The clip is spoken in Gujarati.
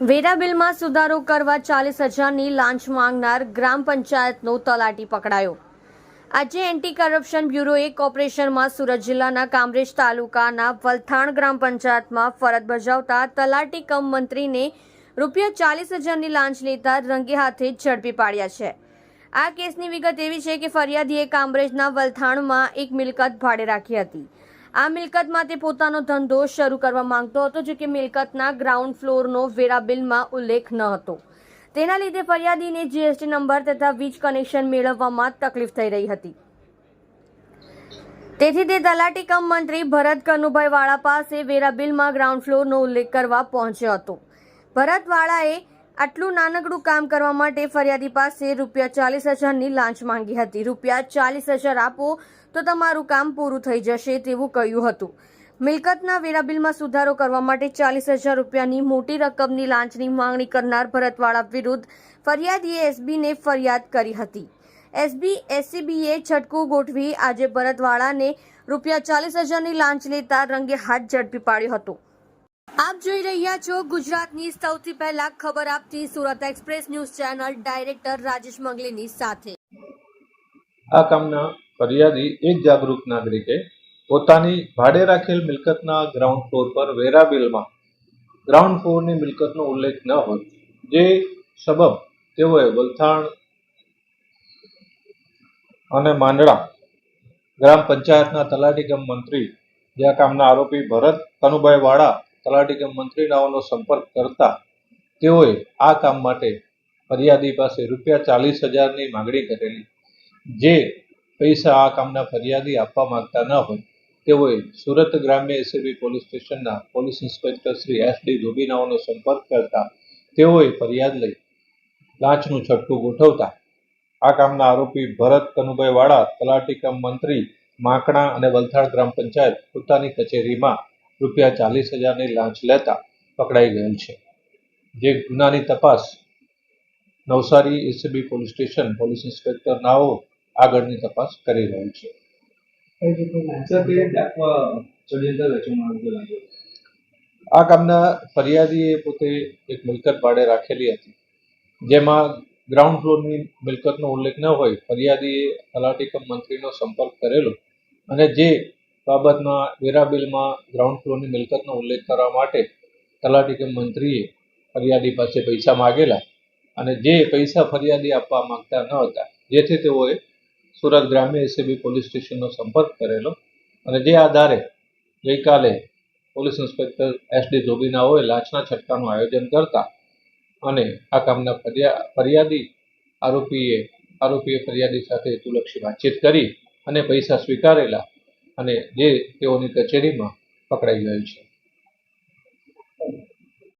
વેરા બિલમાં સુધારો કરવા ચાલીસ હજારની લાંચ માંગનાર ગ્રામ પંચાયતનો તલાટી પકડાયો. આજે એન્ટી કરપ્શન બ્યુરોએ કોર્પોરેશનમાં સુરત જિલ્લાના કામરેજ તાલુકાના વલથાણ ગ્રામ પંચાયતમાં ફરજ બજાવતા તલાટી કમ મંત્રીને રૂપિયા ચાલીસ હજારની લાંચ લેતા રંગે હાથે ઝડપી પાડ્યા છે. આ કેસની વિગત એવી છે કે ફરિયાદીએ કામરેજના વલથાણમાં એક મિલકત ભાડે રાખી હતી. આ મિલકતમાં તે પોતાનો ધંધો શરૂ કરવા માંગતો હતો જો કે મિલકતના ગ્રાઉન્ડ ફ્લોરનો વેરા બિલમાં ઉલ્લેખ ન હતો. તેના લીધે ફરિયાદીને જીએસટી નંબર તથા વીજ કનેક્શન મેળવવામાં તકલીફ થઈ રહી હતી. તેથી તે તલાટી કમ મંત્રી ભરત કનુભાઈ વાળા પાસે વેરા બિલમાં ગ્રાઉન્ડ ફ્લોરનો ઉલ્લેખ કરવા પહોંચ્યો હતો. ભરત વાળાએ આટલું નાનકડું કામ કરવા માટે ફરિયાદી પાસે રૂપિયા ચાલીસ હજારની લાંચ માંગી હતી. રૂપિયા ચાલીસ હજાર આપો તો તમારું કામ પૂરું થઈ જશે તેવું કહ્યું હતું. મિલકતના વેરા બિલમાં સુધારો કરવા માટે ચાલીસ હજાર રૂપિયાની મોટી રકમની લાંચની માંગણી કરનાર ભરતવાળા વિરુદ્ધ ફરિયાદીએ એસબીને ફરિયાદ કરી હતી. એસબી એસીબીએ છટકું ગોઠવી આજે ભરતવાળાને રૂપિયા ચાલીસ હજારની લાંચ લેતા રંગે હાથ ઝડપી પાડ્યો હતો. આપ જોઈ રહ્યા છો ગુજરાતની સૌથી પહેલા ખબર આપતી Surat express news channel director Rajesh મંગલીની સાથે. આ કામના ફરિયાદી એક જાગૃત નાગરિકે પોતાની ભાડે રાખેલ મિલકતના ગ્રાઉન્ડ ફ્લોર પર વેરા બિલમાં. ગ્રાઉન્ડ ફ્લોરની મિલકતનો ઉલ્લેખ ન હોય જે સબબ તેઓએ વલથાણ અને માંડળા ગ્રામ પંચાયતના તલાટી ગમ મંત્રી, જે આ કામના આરોપી ભરત કનુભાઈ વાળા તલાટી કે મંત્રીનાઓનો સંપર્ક કરતા તેઓએ આ કામ માટે ફરિયાદી પાસે રૂપિયા ચાલીસ હજારની માંગણી કરેલી. જે પૈસા આ કામના ફરિયાદી આપવા માંગતા ન હોય, તેઓએ સુરત ગ્રામ્ય એસીબી પોલીસ સ્ટેશનના police inspector Shri S D ધોબીનાઓનો સંપર્ક કરતા તેઓએ ફરિયાદ લઈ લાંચનું છઠ્ઠું ગોઠવતા આ કામના આરોપી ભરત કનુભાઈ વાળા તલાટી કમ મંત્રી, માંકણા અને વલથાડ ગ્રામ પંચાયત પોતાની કચેરીમાં રૂપિયા ચાલીસ હજારની લાંચ લેતા પકડાઈ ગયેલ છે. જે ગુનાની તપાસ Navsari ACB police station police inspector નાઓ આગળની તપાસ કરી રહ્યું છે. આ કામના ફરિયાદીએ પોતે એક મિલકત ભાડે રાખેલી હતી. જેમાં ગ્રાઉન્ડ ફ્લોરની મિલકતનો ઉલ્લેખ ન હોય ફરિયાદીએ તલાટીકમ મંત્રીનો સંપર્ક કરેલો અને જે બાબતમાં વેરા બિલમાં ગ્રાઉન્ડ ફ્લોરની મિલકતનો ઉલ્લેખ કરવા માટે તલાટી કે મંત્રીએ ફરિયાદી પાસે પૈસા માગેલા અને જે પૈસા ફરિયાદી આપવા માંગતા ન હતા, જેથી તેઓએ સુરત ગ્રામ્ય એસીબી પોલીસ સ્ટેશનનો સંપર્ક કરેલો અને જે આધારે ગઈકાલે પોલીસ ઇન્સ્પેક્ટર એસ ડી ધોબીનાઓએ લાંચના છટકાનું આયોજન કરતા અને આ કામના ફરિયા, ફરિયાદી આરોપીએ આરોપીએ ફરિયાદી સાથે હેતુલક્ષી વાતચીત કરી અને પૈસા સ્વીકારેલા અને જે તેઓની કચેરીમાં પકડાઈ ગયેલ છે.